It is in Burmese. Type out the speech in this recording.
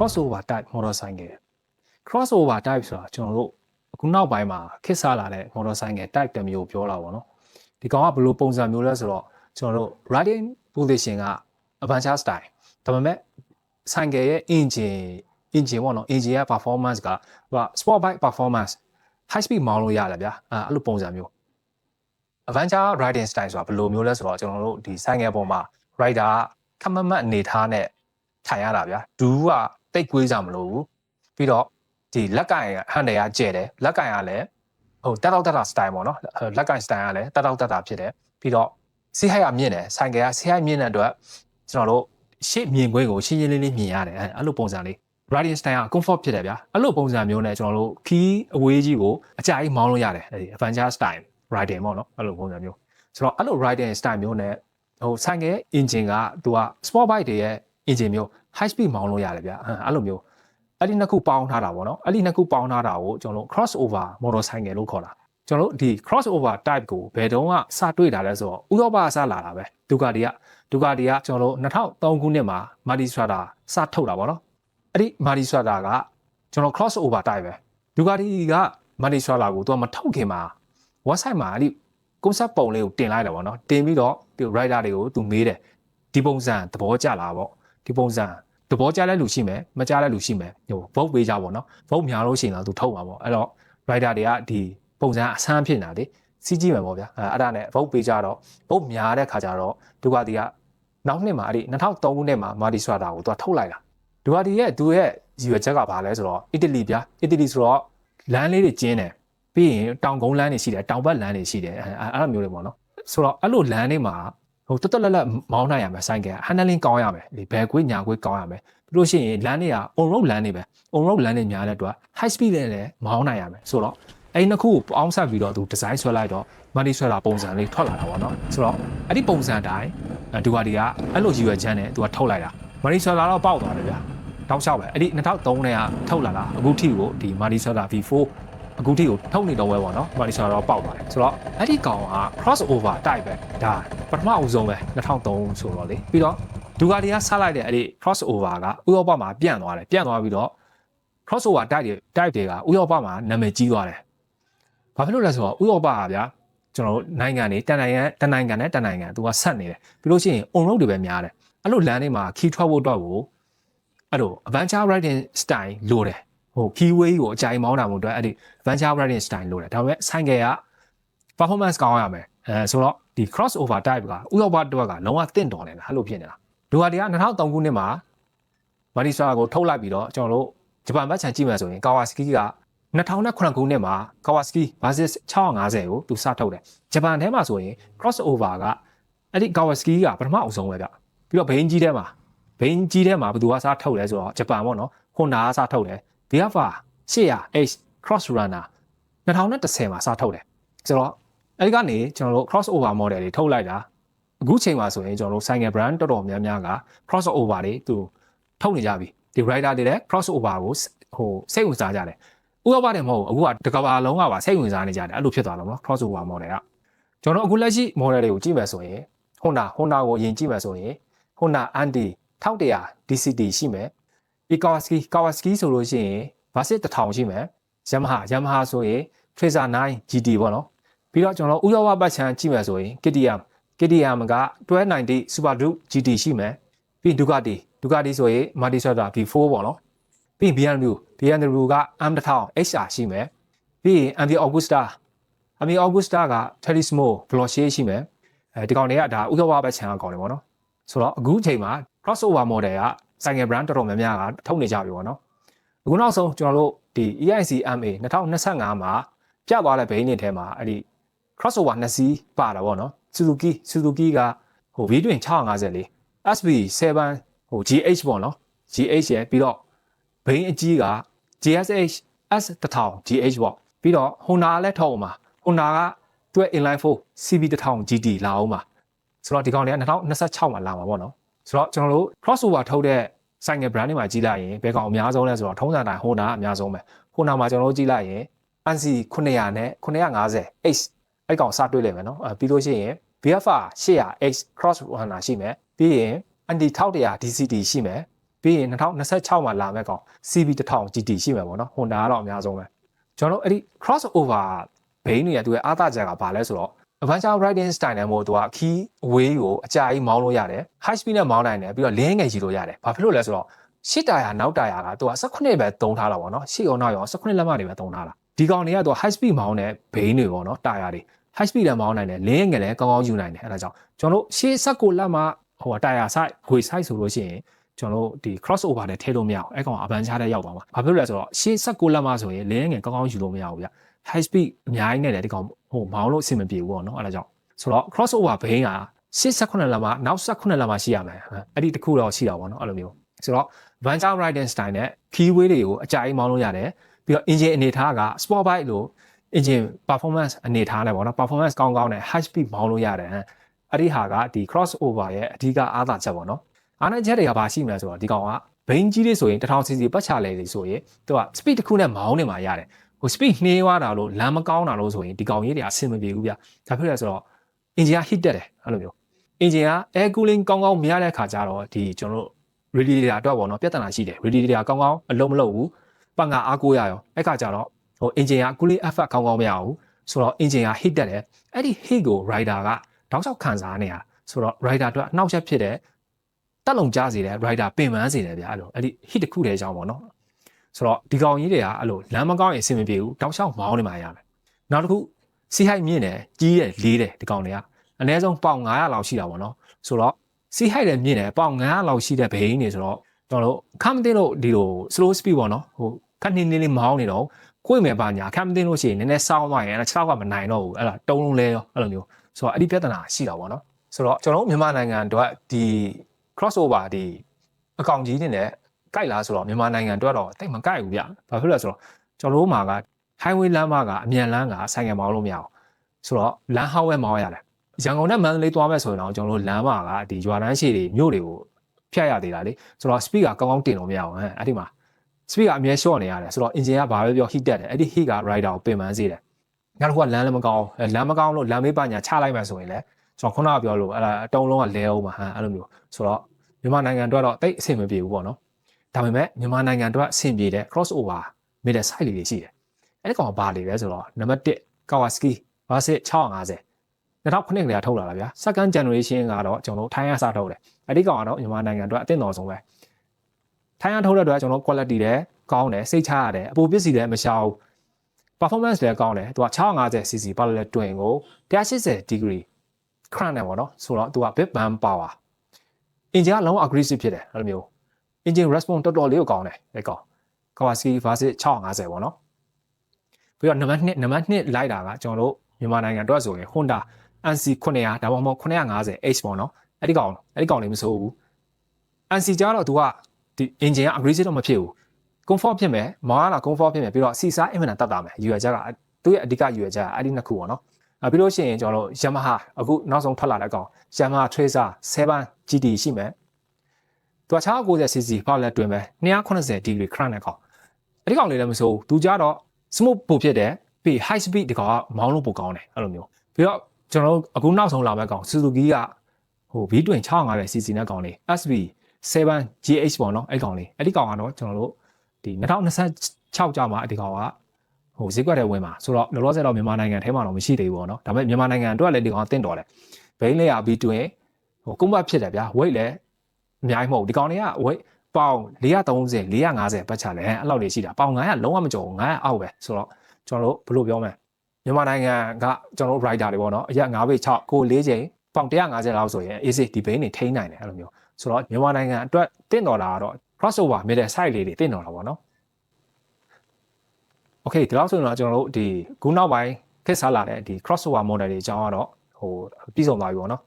crossover type motorcycle crossover type ဆိုတာကျွန်တော်တို့အခုနောက်ပိုင်းမှာခက်စားလာတဲ့ motorcycle type တစ်မျိုးပြောတာပေါ့နော်ဒီကောင်ကဘယ်လိုပုံစံမျိုးလဲဆိုတော့ကျွန်တော်တို့ riding position က adventure style ဒါပေမဲ့ cycle ရဲ့ engine engine ပေါ့နော် engine ရဲ့ performance ကဟို sport bike performance high speed မောင်းလို့ရတယ်ဗျာအဲအဲ့လိုပုံစံမျိုး adventure riding style ဆိုတာဘယ်လိုမျိုးလဲဆိုတော့ကျွန်တော်တို့ဒီ cycle ပေါ်မှာ rider ကခမမတ်အနေထားနဲ့ထိုင်ရတာဗျာဒူးကတိတ်ကွေးကြမလို့ဘူးပြီးတော့ဒီလက်ကင်ဟန်တယ်ကကျဲတယ်လက်ကင်ကလည်းဟိုတက်တော့တက်တာ style ပေါ့နော်လက်ကင် style ကလည်းတက်တော့တက်တာဖြစ်တယ်ပြီးတော့စီးဟိုက်အမြင့်တယ်ဆိုင်ကယ်ကစီးဟိုက်မြင့်တဲ့အတွက်ကျွန်တော်တို့ ရှေ့မြင်ခွင့်ကိုရှင်းရှင်းလင်းလင်းမြင်ရတယ်အဲအဲ့လိုပုံစံလေး riding style က comfort ဖြစ်တယ်ဗျာအဲ့လိုပုံစံမျိုးနဲ့ကျွန်တော်တို့ key အဝေးကြီးကိုအကြိုက်မောင်းလို့ရတယ်အဲဒီ adventure style riding ပေါ့နော်အဲ့လိုပုံစံမျိုးဆိုတော့အဲ့လို riding style မျိုးနဲ့ဟိုဆိုင်ကယ် engine ကသူက sport bike တွေရဲ့ engine မျိုး high speed မောင်းလို့ရတယ်ဗျအဲ့လိုမျိုးအဲ့ဒီနှစ်ခုပေါင်းထားတာပေါ့နော်အဲ့ဒီနှစ်ခုပေါင်းထားတာကိုကျွန်တော်တို့ crossover motorcycle လို့ခေါ်တာကျွန်တော်တို့ဒီ crossover type ကိုဘယ်တုန်းကစတွေ့တာလဲဆိုတော့ဥရောပကစလာတာပဲဒူကာတီက ဒူကာတီကကျွန်တော်တို့2003ခုနှစ်မှာ Marti Strada စထုတ်တာပေါ့နော်အဲ့ဒီ Marti Strada ကကျွန်တော် crossover type ပဲဒူကာတီက Marti Strada ကိုသူကမထုတ်ခင်မှာ website မှာအဲ့ဒီ concept ပုံလေးကိုတင်လိုက်တယ်ပေါ့နော်တင်ပြီးတော့ဒီ rider တွေကိုသူမေးတယ်ဒီပုံစံသဘောကျလားပေါ့ဒီပုံစံသဘောကျတဲ့လူရှိမယ်မကျတဲ့လူရှိမယ်ဟို vote ပေးကြပါတော့ vote များလို့ရှိရင်တော့သူထုတ်ပါပေါ့အဲ့တော့ rider တွေကဒီပုံစံအဆန်းဖြစ်နေတာလေစီးကြည့်မယ်ပေါ့ဗျာအဲအဲ့ဒါနဲ့ vote ပေးကြတော့ vote များတဲ့ခါကျတော့ဒူကာတီက နောက်နှစ်မှာအဲ့ဒီ2003ခုနှစ်မှာမာဒီဆွာတာကိုသူကထုတ်လိုက်တာဒူကာတီရဲ့သူရဲ့ရည်ရွယ်ချက်ကဘာလဲဆိုတော့အီတလီဗျာအီတလီဆိုတော့လမ်းလေးတွေကျင်းတယ်ပြီးရင်တောင်ကုန်းလမ်းတွေရှိတယ်တောင်ဘက်လမ်းတွေရှိတယ်အဲအဲ့လိုမျိုးတွေပေါ့နော်ဆိုတော့အဲ့လိုလမ်းတွေမှာဟိုတက်တက်လက်လက်မောင်းနိုင်ရမယ်ဆိုင်ကယ် handling ကောင်းရမယ်ဒီဘယ်ကွေးညာကွေးကောင်းရမယ်ပြီးလို့ရှိရင်လမ်းတွေက on road လမ်းတွေပဲ on road လမ်းတွေများတဲ့အတွက် high speed နဲ့လည်းမောင်းနိုင်ရမယ်ဆိုတော့အဲ့နှစ်ခုကိုပေါင်းဆက်ပြီးတော့သူ design ဆွဲလိုက်တော့ money ဆွဲတာပုံစံလေးထွက်လာတာပေါ့နော်ဆိုတော့အဲ့ဒီပုံစံတိုင်း ဒူကာဒီကအဲ့လိုရည်ရွယ်ချမ်းနဲ့သူကထုတ်လိုက်တာ money ဆွဲလာတော့ပေါက်သွားတယ်ဗျာတောက်လျှောက်ပဲအဲ့ဒီ2003နဲ့ကထုတ်လာတာအခုထိကိုဒီ money ဆွဲတာ V4 အခုထိကိုထုတ်နေတော့ဝဲပေါ့နော်မာလီဆာတော့ပေါက်သွားတယ်ဆိုတော့အဲ့ဒီကောင်က cross over type ပဲဒါပထမအဦးဆုံးပဲ2003ဆိုတော့လေပြီးတော့ဒူဂါတီကဆလိုက်တဲ့အဲ့ဒီ cross over ကဥရောပမှာပြန့်သွားတယ်ပြန့်သွားပြီးတော့ cross over type တွေ type တွေကဥရောပမှာနာမည်ကြီးသွားတယ်ဘာဖြစ်လို့လဲဆိုတော့ဥရောပကဗျာ ကျွန်တော်တို့နိုင်ငံတွေတန်နိုင်ငံတန်နိုင်ငံနဲ့တန်နိုင်ငံသူကဆက်နေတယ်ပြီးလို့ရှိရင် on road တွေပဲများတယ်အဲ့လိုလမ်းတွေမှာ key ထွက်ဖို့တော့ကိုအဲ့လို adventure riding style လိုတယ်ဟို keyway ကိုအကြိုင်မောင်းတာမို့အတွက်အဲ့ဒီ venture riding style လို့တယ်ဒါပေမဲ့ဆိုင်ကယ်က performance ကောင်းရမယ်အဲဆိုတော့ဒီ crossover type ကဥရောပအတွက်ကလုံးဝတင့်တော်နေတာအဲ့လိုဖြစ်နေတာဒူဟာဒီက2003ခုနှစ်မှာမာဒီဆာကိုထုတ်လိုက်ပြီးတော့ကျွန်တော်တို့ဂျပန်ဘက်ခြံကြည့်မယ်ဆိုရင်ကာဝါစကီက 2009ခုနှစ်မှာကာဝါစကီ Versys 650ကိုသူစထုတ်တယ်ဂျပန်ထဲမှာဆိုရင် crossover ကအဲ့ဒီကာဝါစကီကပထမအဆုံးပဲဗျပြီးတော့ဘိန်းကြီးထဲမှာဘိန်းကြီးထဲမှာဘယ်သူကစားထုတ်လဲဆိုတော့ဂျပန်ပေါ့နော် Honda ကစားထုတ်တယ် Viafa 800H Cross Runner 2010မှာစထုတ်တယ်ဆိုတော့အဲဒီကနေကျွန်တော်တို့ cross over model တွေထုတ်လိုက်တာအခုချိန်မှာဆိုရင်ကျွန်တော်တို့ cycle brand တော်တော်များများက cross over တွေသူထုတ်နေကြပြီဒီ rider တွေလည်း cross over ကိုဟိုစိတ်ဝင်စားကြတယ် ဥရောပတယ်မဟုတ်အခုကတကဘာလုံးကပါစိတ်ဝင်စားနေကြတယ်အဲ့လိုဖြစ်သွားတော့နော် cross over model ကကျွန်တော်တို့အခုလက်ရှိ model တွေကိုကြည့်မယ်ဆိုရင် Honda Honda ကိုယင်ကြည့်မယ်ဆိုရင် Honda Anti 1100 DCT ရှိမယ်ဒီ Kawasaki Kawasaki ဆိုလို့ရှိရင် Versys 1000ရှိမယ် Yamaha Yamaha ဆိုရင် Tracer 9 GT ပေါ့နော်ပြီးတော့ကျွန်တော်တို့ဥရောပပတ်ချမ်းကြည့်မယ်ဆိုရင် KTM KTM က1290 Super Duke GT ရှိမယ်ပြီး Ducati Ducati ဆိုရင် Multi Strada V4 ပေါ့နော် ပြီး BMW BMW က M1000 HR ရှိမယ်ပြီး MV Augusta MV Augusta က Turismo Veloce ရှိမယ်အဲဒီကောင်တွေကဒါဥရောပပတ်ချမ်းကကောင်တွေပေါ့နော်ဆိုတော့အခုအချိန်မှာ crossover model က cycle brand တော်တော်များများကထုတ်နေကြပြီပေါ့နော်အခုနောက်ဆုံးကျွန်တော်တို့ဒီ EIC MA 2025မှာပြသွားတဲ့ဘိန်းတွေထဲမှာအဲ့ဒီ crossover နှစ်စီးပါတာပေါ့နော် Suzuki Suzuki ကဟို V twin 650လေး SB7 ဟို GH ပေါ့နော် GH ရဲ့ပြီးတော့ ဘိန်းအကြီးက GSH S1000 GH ပေါ့ပြီးတော့ Honda လည်းထုတ်အောင်ပါ Honda ကတွဲ inline 4 CB1000 GT လာအောင်ပါဆိုတော့ဒီကောင်တွေက2026မှာလာမှာပေါ့နော်ဆိုတော့ကျွန်တော်တို့ crossover ထုတ်တဲ့ဆိုင်ငယ် brand တွေမှာကြီးလိုက်ရင်ဘယ်ကောင်အများဆုံးလဲဆိုတော့ထုံးစံတိုင်း Honda အများဆုံးပဲ Honda မှာကျွန်တော်တို့ကြီးလိုက်ရင် NC 900နဲ့ 950 X အဲ့ကောင်စတွေ့လိမ့်မယ်နော်အဲပြီးလို့ရှိရင် BFR 800 X cross runner ရှိမယ်ပြီးရင် ND 1100 DCT ရှိမယ် ပြီးရင်2026မှာလာမဲ့ကောင် CB 1000 GT ရှိမယ်ပေါ့နော် Honda ကတော့အများဆုံးပဲကျွန်တော်တို့အဲ့ဒီ crossover ဘိန်းတွေကသူရဲ့အားသာချက်ကဘာလဲဆိုတော့ adventure riding style နဲ့မို့သူက key away ကိုအကြာကြီးမောင်းလို့ရတယ် high speed နဲ့မောင်းနိုင်တယ်ပြီးတော့လင်းငယ်ကြီးလို့ရတယ်ဘာဖြစ်လို့လဲဆိုတော့ရှစ်တာယာနောက်တာယာကသူက18ပဲသုံးထားတာပေါ့နော်ရှစ်အောင်နောက်ရော18လက်မတွေပဲသုံးထားတာဒီကောင်တွေကသူက high speed မောင်းတဲ့ဘိန်းတွေပေါ့နော်တာယာတွေ high speed နဲ့မောင်းနိုင်တယ်လင်းငယ်လည်းကောင်းကောင်းယူနိုင်တယ်အဲဒါကြောင့်ကျွန်တော်တို့ရှေ့ဆက်ကိုလက်မဟိုတာယာ side ဂွေ side ဆိုလို့ရှိရင် ကျွန်တော်တို့ဒီ cross over နဲ့ထည့်လို့မရအောင်အဲကောင်အပန်းချတဲ့ရောက်ပါမှာဘာဖြစ်လို့လဲဆိုတော့ရှေ့ဆက်ကိုလက်မဆိုရင်လင်းငယ်ကောင်းကောင်းယူလို့မရဘူးဗျ high speed အများကြီးနဲ့လည်းဒီကောင်ဟိုမောင်းလို့အဆင်မပြေဘူးပေါ့နော်အဲဒါကြောင့်ဆိုတော့ cross over ဘိန်းက88လက်မနောက်18လက်မရှိရမယ်အဲ့ဒီတစ်ခုတော့ရှိတာပေါ့နော်အဲ့လိုမျိုးဆိုတော့ venture riding style နဲ့ keyway တွေကိုအကြိုက်မောင်းလို့ရတယ်ပြီးတော့ engine အနေထားက sport bike လို့ engine performance အနေထားနဲ့ပေါ့နော် performance ကောင်းကောင်းနဲ့ high speed မောင်းလို့ရတယ်အဲ့ဒီဟာကဒီ cross over ရဲ့အဓိကအားသာချက်ပေါ့နော် အားနည်းချက်တွေကဘာရှိမလဲဆိုတော့ဒီကောင်ကဘိန်းကြီးလေးဆိုရင် 1000cc ပတ်ချလဲလေးဆိုရင်သူက speed တစ်ခုနဲ့မောင်းနေမှာရတယ်ဟို speed နှေးသွားတာလို့လမ်းမကောင်းတာလို့ဆိုရင်ဒီကောင်ကြီးတွေအဆင်မပြေဘူးဗျဒါဖြစ်လဲဆိုတော့ engine က hit တက်တယ်အဲ့လိုမျိုး engine က air cooling ကောင်းကောင်းမရတဲ့ခါကျတော့ဒီကျွန်တော်တို့ radiator အတွက်ပေါ့နော်ပြဿနာရှိတယ် radiator ကောင်းကောင်းအလုံးမလုံးဘူးပတ်ငါအားကိုးရရောအဲ့ခါကျတော့ဟို engine က cooling effect ကောင်းကောင်းမရဘူးဆိုတော့ engine က hit တက်တယ်အဲ့ဒီ hit ကို rider ကတောက်လျှောက်ခံစားနေရဆိုတော့ rider အတွက်အနှောက်အယှက်ဖြစ်တယ် တက်လုံကြစေတယ် rider ပင်ပန်းစေတယ်ဗျအဲ့လိုအဲ့ဒီ hit တစ်ခုတည်းကြောင်းပေါ့နော်ဆိုတော့ဒီကောင်ကြီးတွေကအဲ့လိုလမ်းမကောင်းရင်အဆင်မပြေဘူးတောက်လျှောက်မောင်းနေမှရမယ်နောက်တစ်ခုစီဟိုက်မြင့်တယ်ကြီးတယ်လေးတယ်ဒီကောင်တွေကအနည်းဆုံးပေါင်900လောက်ရှိတာပေါ့နော်ဆိုတော့စီဟိုက်တယ်မြင့်တယ်ပေါင်900လောက်ရှိတဲ့ဘိန်းနေဆိုတော့ကျွန်တော်တို့ခမ်းမသိလို့ဒီလို slow speed ပေါ့နော်ဟိုခက်နေနေလေးမောင်းနေတော့ကိုယ်မယ်ပါညာခမ်းမသိလို့ရှိရင်နည်းနည်းစောင်းသွားရင်အဲ့ဒါ6ကမနိုင်တော့ဘူးအဲ့ဒါတုံးလုံးလဲရောအဲ့လိုမျိုးဆိုတော့အဲ့ဒီပြဿနာရှိတာပေါ့နော်ဆိုတော့ကျွန်တော်တို့မြန်မာနိုင်ငံတို့ကဒီ crossover ဒီအကောင့်ကြီးနေနဲ့ကြိုက်လားဆိုတော့မြန်မာနိုင်ငံတို့ကတော့တိတ်မကြိုက်ဘူးဗျဘာဖြစ်လဲဆိုတော့ကျွန်တော်တို့မှာက highway လမ်းမကအမြန်လမ်းကဆိုင်ကမောင်းလို့မရအောင်ဆိုတော့လမ်းဟောင်းဝဲမောင်းရတယ်ရန်ကုန်နဲ့မန္တလေးသွားမဲ့ဆိုရင်တော့ကျွန်တော်တို့လမ်းမကဒီရွာတန်းရှည်တွေမြို့တွေကိုဖြတ်ရသေးတာလေဆိုတော့ speed ကကောင်းကောင်းတင်လို့မရအောင်ဟဲ့အဲ့ဒီမှာ speed ကအမြဲ short နေရတယ်ဆိုတော့ engine ကဘာပဲပြော heat တက်တယ်အဲ့ဒီ heat က rider ကိုပင်ပန်းစေတယ်နောက်တစ်ခုကလမ်းလည်းမကောင်းလမ်းမကောင်းလို့လမ်းမေးပညာချလိုက်မှဆိုရင်လည်းကျွန်တော်ခုနကပြောလို့အဲ့ဒါအတုံးလုံးကလဲအောင်မှာဟမ်အဲ့လိုမျိုးဆိုတော့ မြန်မာနိုင်ငံအတွက်တော့တိတ်အဆင်မပြေဘူးပေါ့နော်ဒါပေမဲ့မြန်မာနိုင်ငံအတွက်အဆင်ပြေတဲ့ cross over မိတဲ့ site လေးတွေရှိတယ်အဲ့ဒီကောင်ကဘာတွေလဲဆိုတော့နံပါတ်1 Kawasaki Versys 650 2009ခုနှစ်ကလေးထုတ်လာတာဗျာ second generation ကတော့ကျွန်တော်တို့ထိုင်းရစထုတ်တယ်အဲ့ဒီကောင်ကတော့မြန်မာနိုင်ငံအတွက်အသင့်တော်ဆုံးပဲထိုင်းရထုတ်တဲ့အတွက်ကျွန်တော် quality လည်းကောင်းတယ်စိတ်ချရတယ်အပူပစ္စည်းလည်းမရှောင် performance လည်းကောင်းတယ်သူက 650cc ပါလဲတွင်ကို180 degree crank နဲ့ပေါ့နော်ဆိုတော့သူက big bang power engine ကလုံးဝ aggressive ဖြစ်တယ်အဲ့လိုမျိုး engine response တော်တော်လေးကိုကောင်းတယ်အဲ့ကောင် Kawasaki Versys 650ပေါ့နော်ပြီးတော့နံပါတ်2နံပါတ်2လိုက်တာကကျွန်တော်တို့မြန်မာနိုင်ငံအတွက်ဆိုရင် Honda NC 900ဒါမှမဟုတ် 950 H ပေါ့နော်အဲ့ဒီကောင်အဲ့ဒီကောင်လေးမဆိုးဘူး NC ကြတော့သူကဒီ engine က aggressive တော့မဖြစ်ဘူး comfort ဖြစ်မယ်မောင်းရတာ comfort ဖြစ်မယ်ပြီးတော့စီစားအင်မတန်တတ်တာမယ်ရွယ်ချက်ကသူ့ရဲ့အဓိကရွယ်ချက်ကအဲ့ဒီနှစ်ခုပေါ့နော်အဲ ပြီးလို့ရှိရင်ကျွန်တော်တို့ Yamaha အခုနောက်ဆုံးထွက်လာတဲ့ကောင် Yamaha Tracer 7 GT ရှိမယ်သူက 690cc ပေါက်လက်တွင်ပဲ280 degree crank နဲ့ကောင်အဲ့ဒီကောင်လေးလည်းမဆိုးဘူးသူကြတော့ smooth ပိုဖြစ်တယ်ပြီး high speed ဒီကောင်ကမောင်းလို့ပိုကောင်းတယ်အဲ့လိုမျိုးပြီးတော့ကျွန်တော်တို့အခုနောက်ဆုံးလာမဲ့ကောင် Suzuki ကဟို V-twin 650cc နဲ့ကောင်လေး SB 7 GH ပေါ့နော်အဲ့ကောင်လေးအဲ့ဒီကောင်ကတော့ကျွန်တော်တို့ဒီ2026ကျောင်းမှာဒီကောင်က ဟိုဈေးကွက်ထဲဝင်မှာဆိုတော့လောလောဆယ်တော့မြန်မာနိုင်ငံထဲမှာတော့မရှိသေးဘူးပေါ့နော်ဒါပေမဲ့မြန်မာနိုင်ငံအတွက်လည်းဒီကောင်တင့်တော်တယ်ဘိန်းလေးရ V-twin ဟိုကုန်းဘတ်ဖြစ်တယ်ဗျာ weight လည်းအများကြီးမဟုတ်ဒီကောင်တွေက weight ပေါင်430 450ပတ်ချလဲအဲ့လောက်လေးရှိတာပေါင်900လုံးဝမကျော်ဘူး900အောက်ပဲဆိုတော့ကျွန်တော်တို့ဘယ်လိုပြောမလဲမြန်မာနိုင်ငံကကျွန်တော်တို့ rider တွေပေါ့နော်အရက်9ပေ6ကို4ချိန်ပေါင်150လောက်ဆိုရင် AC ဒီဘိန်းတွေထိန်းနိုင်တယ်အဲ့လိုမျိုးဆိုတော့မြန်မာနိုင်ငံအတွက်တင့်တော်တာကတော့ crossover middle side လေးတွေတင့်တော်တာပေါ့နော် Okay ဒီလောက်ဆိုရင်တော့ကျွန်တော်တို့ဒီခုနောက်ပိုင်းခက်စားလာတဲ့ဒီ crossover model တွေအကြောင်းကတော့ဟိုပြီးဆုံးသွားပြီပေါ့နော်